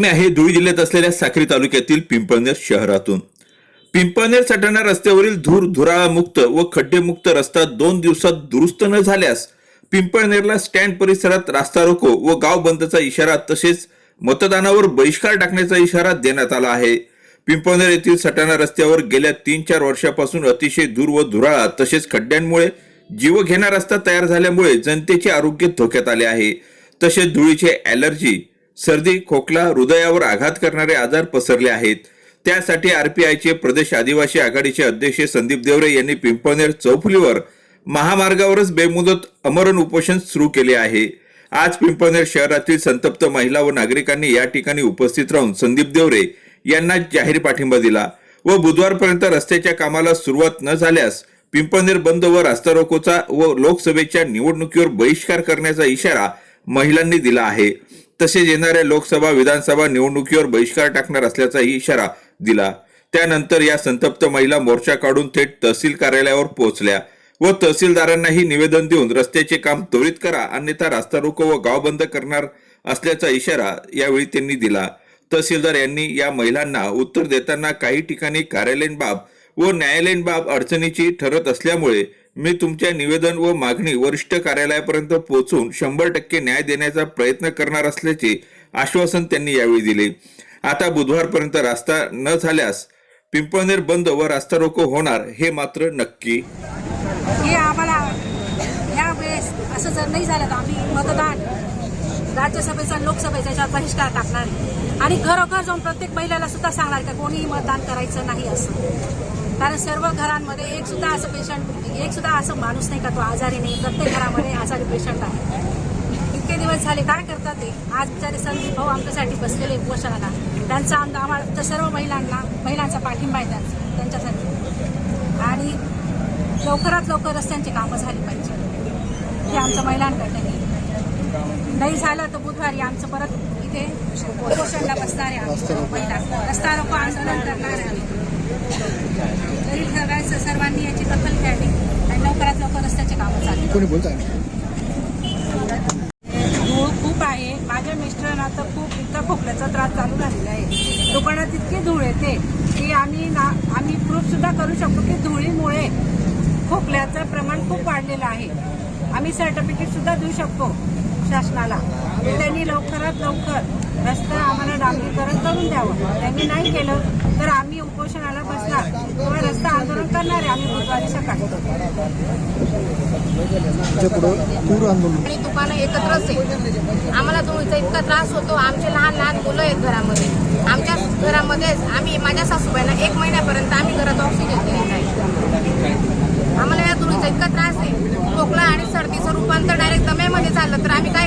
बातमी आहे धुळे जिल्ह्यात असलेल्या साक्री तालुक्यातील पिंपळनेर शहरातून. पिंपळनेर सटाणा रस्त्यावरील धूर धुराळामुक्त व खड्डेमुक्त रस्ता दोन दिवसात दुरुस्त न झाल्यास पिंपळनेरला स्टँड परिसरात रास्ता रोको व गाव बंदचा इशारा तसेच मतदानावर बहिष्कार टाकण्याचा इशारा देण्यात आला आहे. पिंपळनेर येथील सटाणा रस्त्यावर गेल्या तीन चार वर्षापासून अतिशय धूर व धुराळा तसेच खड्ड्यांमुळे जीवघेणा रस्ता तयार झाल्यामुळे जनतेचे आरोग्य धोक्यात आले आहे. तसेच धुळीचे ॲलर्जी सर्दी खोकला हृदयावर आघात करणारे आजार पसरले आहेत. त्यासाठी आरपीआयचे प्रदेश आदिवासी आघाडीचे अध्यक्ष संदीप देवरे यांनी पिंपळनेर चौफुलीवर महामार्गावरच बेमुदत अमरण उपोषण सुरू केले आहे. आज पिंपळनेर शहरातील संतप्त महिला व नागरिकांनी या ठिकाणी उपस्थित राहून संदीप देवरे यांना जाहीर पाठिंबा दिला व बुधवारपर्यंत रस्त्याच्या कामाला सुरुवात न झाल्यास पिंपळनेर बंद व रास्ता रोकोचा व लोकसभेच्या निवडणुकीवर बहिष्कार करण्याचा इशारा महिलांनी दिला आहे. तसेच येणाऱ्या लोकसभा विधानसभा निवडणुकीवर बहिष्कार टाकणार असल्याचाही इशारा दिला. त्यानंतर या संतप्त महिला मोर्चा काढून थेट तहसील कार्यालयावर पोहोचल्या व तहसीलदारांनाही निवेदन देऊन रस्त्याचे काम त्वरित करा अन्यथा रास्ता रोको व गाव बंद करणार असल्याचा इशारा यावेळी त्यांनी दिला. तहसीलदार यांनी या महिलांना उत्तर देताना काही ठिकाणी कार्यालयीन बाब व न्यायालयीन बाब अडचणीची ठरत असल्यामुळे मी तुमच्या निवेदन व मागणी वरिष्ठ कार्यालयापर्यंत पोहोचून शंभर टक्के न्याय देण्याचा प्रयत्न करणार असल्याचे आश्वासन त्यांनी यावेळी दिले. आता बुधवारपर्यंत रास्ता न झाल्यास पिंपळनेर बंद व रास्ता रोको होणार हे मात्र नक्की. हे आम्हाला ह्या वेळेस असं जर नाही झालं तर आम्ही मतदान राज्यसभेचा लोकसभेचा याच्यावर बहिष्कार टाकणार. आणि घरोघर जाऊन प्रत्येक महिलेला सुद्धा सांगणार का कोणीही मतदान करायचं नाही असं. कारण सर्व घरांमध्ये एक सुद्धा असं पेशंट एक सुद्धा असं माणूस नाही का तो आजारी नाही. प्रत्येक घरामध्ये आजारी पेशंट आहे. इतके दिवस झाले काय करतात ते? आज बिचारे संदीप भाऊ आमच्यासाठी बसलेले उपोषणाला त्यांचा आम- आम्हाला तर सर्व महिलांना महिलांचा पाठिंबा आहे त्यांचा त्यांच्यासाठी. आणि लवकरात लवकर रस्त्यांची कामं झाली पाहिजे. हे आमच्या महिलांकडनं. नाही. झालं तर बुधवारी आमचं परत इथे उपोषणला बसणार महिला रस्ता रोको आंदोलन करणार आहे तरी सगळ्यांचं सर्वांनी याची दखल घ्यावी आणि लवकरात लवकर रस्त्याची कामं झाली कोणी बोलताय? धूळ खूप आहे. माझ्या मिस्टरांना तर खूप इतका खोकल्याचा त्रास चालू झालेला आहे. दुकानात इतकी धूळ येते की आम्ही ना आम्ही प्रूफ सुद्धा करू शकतो की धुळीमुळे खोकल्याचं प्रमाण खूप वाढलेलं आहे. आम्ही सर्टिफिकेट सुद्धा देऊ शकतो शासनाला. त्यांनी लवकरात लवकर रस्ता आम्हाला डांबरीकरण करून द्यावं. त्यांनी नाही केलं तर आम्ही उपोषणाला बसणार. किंवा रस्ता आंदोलन करणार आहे आम्ही बुधवारी सकाळी. आणि दुकानं एकत्रच आहे आम्हाला धुळीचा इतका त्रास होतो. आमचे लहान लहान मुलं आहेत घरामध्ये. आमच्या घरामध्येच आम्ही माझ्या सासूबाईंना एक महिन्यापर्यंत आम्ही घरात ऑक्सिजन दिले नाही आम्हाला या धुळीचा इतका त्रास आहे. खोकला आणि सर्दीचं रूपांतर डायरेक्ट दम्यामध्ये झालं तर आम्ही काय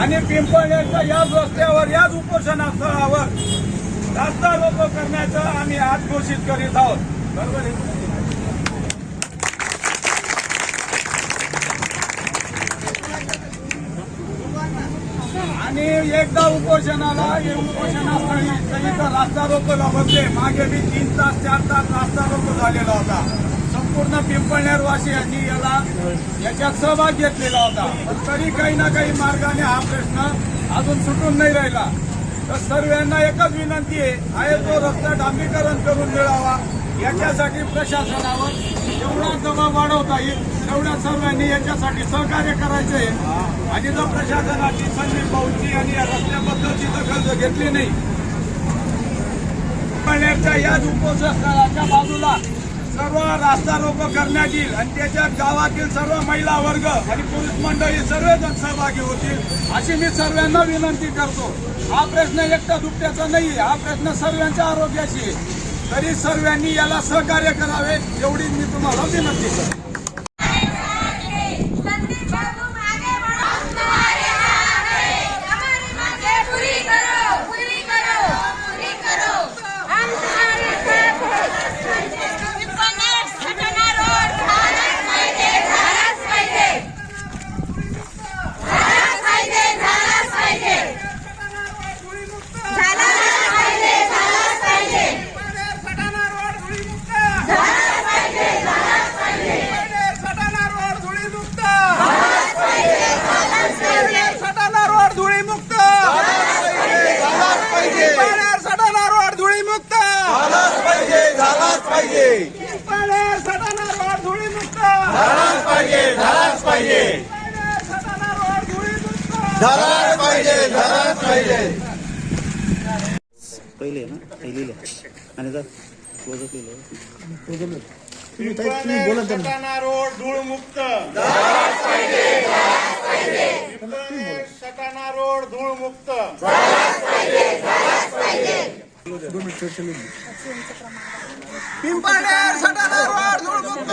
आणि पिंपळनेरच्या याच रस्त्यावर याच उपोषणास्थळावर रास्ता रोको करण्याचं आम्ही आज घोषित करीत आहोत. बरोबर आणि एकदा उपोषणाला हे उपोषणास्थळी रास्ता रोकोला बसले मागे मी तीन तास चार तास रास्ता रोको झालेला होता. पूर्ण पिंपळनेर वासियांनी याला याच्यात सहभाग घेतलेला होता. पण तरी काही ना काही मार्गाने हा प्रश्न अजून सुटून नाही राहिला. तर सर्वांना एकच विनंती आहे आहे तो रस्ता डांबरीकरण करून मिळावा. याच्यासाठी प्रशासनावर जेवढा दबाव वाढवता येईल तेवढ्या सर्वांनी याच्यासाठी सहकार्य करायचे आहे. आणि जर प्रशासनाची संदीप भाऊची आणि या रस्त्याबद्दलची दखल जर घेतली नाही या याच उपोषणाच्या बाजूला सर्व रास्तारोको करण्यात येईल. आणि त्याच्यात गावातील सर्व महिला वर्ग आणि पुरुष मंडळी सर्वजण सहभागी होतील अशी मी सर्वांना विनंती करतो. हा प्रश्न एकटा दुपट्याचा नाही हा प्रश्न सर्वांच्या आरोग्याशी तरी सर्वांनी याला सहकार्य करावे एवढी मी तुम्हाला विनंती करतो संदीप बाबू आगे बढ़ो तुम्हारे हाथ है हमारी मांगे पूरी करो पूरी करो पूरी करो हम तुम्हारे साथ हैं पिंपनेर सटना रोड झालाच पाहिजे झालाच पाहिजे झालाच पाहिजे झालाच पाहिजे झालाच पाहिजे झालाच पाहिजे सटाणा रोड धुळीमुक्त झालाच पाहिजे झालाच पाहिजे सटाणा रोड धुळीमुक्त झालाच पाहिजे झालाच पाहिजे सटाणा रोड धुळीमुक्त सटाणा रोड धुळीमुक्त झालाच पाहिजे झालाच पाहिजे सटाणा रोड झालाच पाहिजे झालाच पाहिजे. झालाच पाहिजे झालाच पाहिजे. पहिले ना पहिलेले आणि जर वजन लिहिलं. सटाणा रोड धूळमुक्त सटाणा रोड धूळमुक्त पिंपळनेर सटाणा रोड धूळमुक्त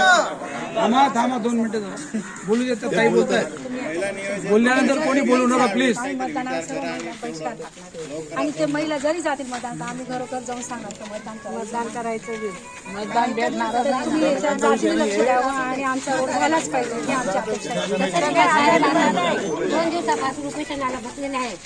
थांबा थांबा दोन मिनिटं बोलू देतात काही बोलत बोलल्यानंतर कोणी बोलू नका प्लीज आम्ही मतदानावर सर्व महिला बहिष्कार टाकणार. आणि ते महिला जरी जातील मतदान तर आम्ही घरोघर जाऊन सांगायचं मतदान मतदान करायचं मतदान भेटणार तुम्ही याच्या बाजूने लक्ष द्यावं आणि आमचा वोट व्हायलाच पाहिजे. ही आमची अपेक्षा आहे. दोन दिवसापासून उपोषणाला बसलेले आहेत.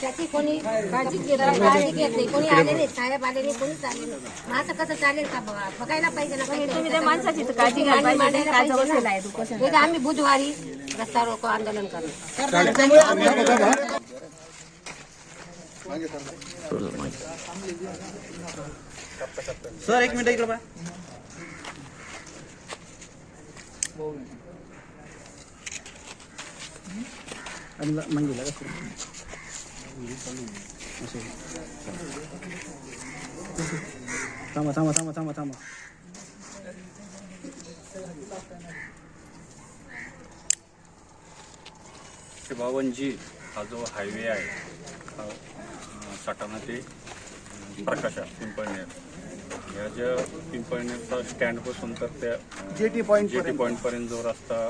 त्याची कोणी काळजी काळजी घेत नाही कोणी आले नाही साहेब आले नाही कोणीच आले नाही मग कसं चालेल का बघा बघायला पाहिजे ना तुम्ही त्या माणसाची तर काळजी घ्यायला पाहिजे. बसलेलं ना. आहे उपोषण. उद्या आम्ही बुधवारी रस्ता रोको आंदोलन करणार सर एक मिनिट इकडे पहा आणि कसं असं. थांबा थांबा थांबा थांबा थांबा बावन जी हा जो हायवे आहे हा अं, सटाणा ते प्रकाशा पिंपळनेर. या ज्या पिंपळनेरचा स्टँडपासून तर त्या जेटी पॉईंट जेटी पॉईंटपर्यंत जो रस्ता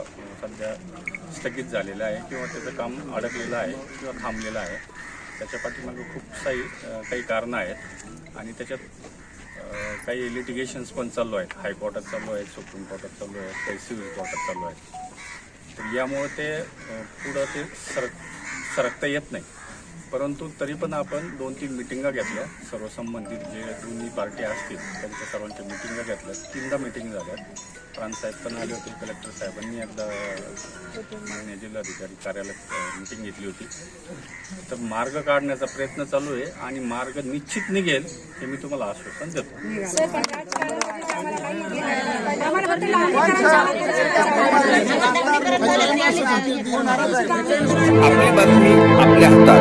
सध्या स्थगित झालेलं आहे किंवा त्याचं काम अडकलेलं आहे किंवा थांबलेलं आहे. त्याच्या पाठीमागे खूप साई काही कारणं आहेत. आणि त्याच्यात काही लिटिगेशन्स पण चालू आहेत. हायकोर्टात चालू आहेत सुप्रीम कोर्टात चालू आहेत काही सिव्हिल कोर्टात चालू आहेत तर यामुळे ते पुढं ते सरक सरकता येत नाही. परंतु तरी पण आपण दोन तीन मिटिंगा घेतल्या. सर्व संबंधित जे दोन्ही पार्टी असतील त्यांच्या सर्वांच्या मिटिंगा घेतल्या. तीनदा मिटिंग झाल्या. प्रांतसाहेब पण आले होते कलेक्टर साहेबांनी एकदा माननीय जिल्हाधिकारी कार्यालयात मिटिंग घेतली होती. तर मार्ग काढण्याचा प्रयत्न चालू आहे आणि मार्ग निश्चित निघेल हे मी तुम्हाला आश्वासन देतो. आपली बातमी आपल्या हातात.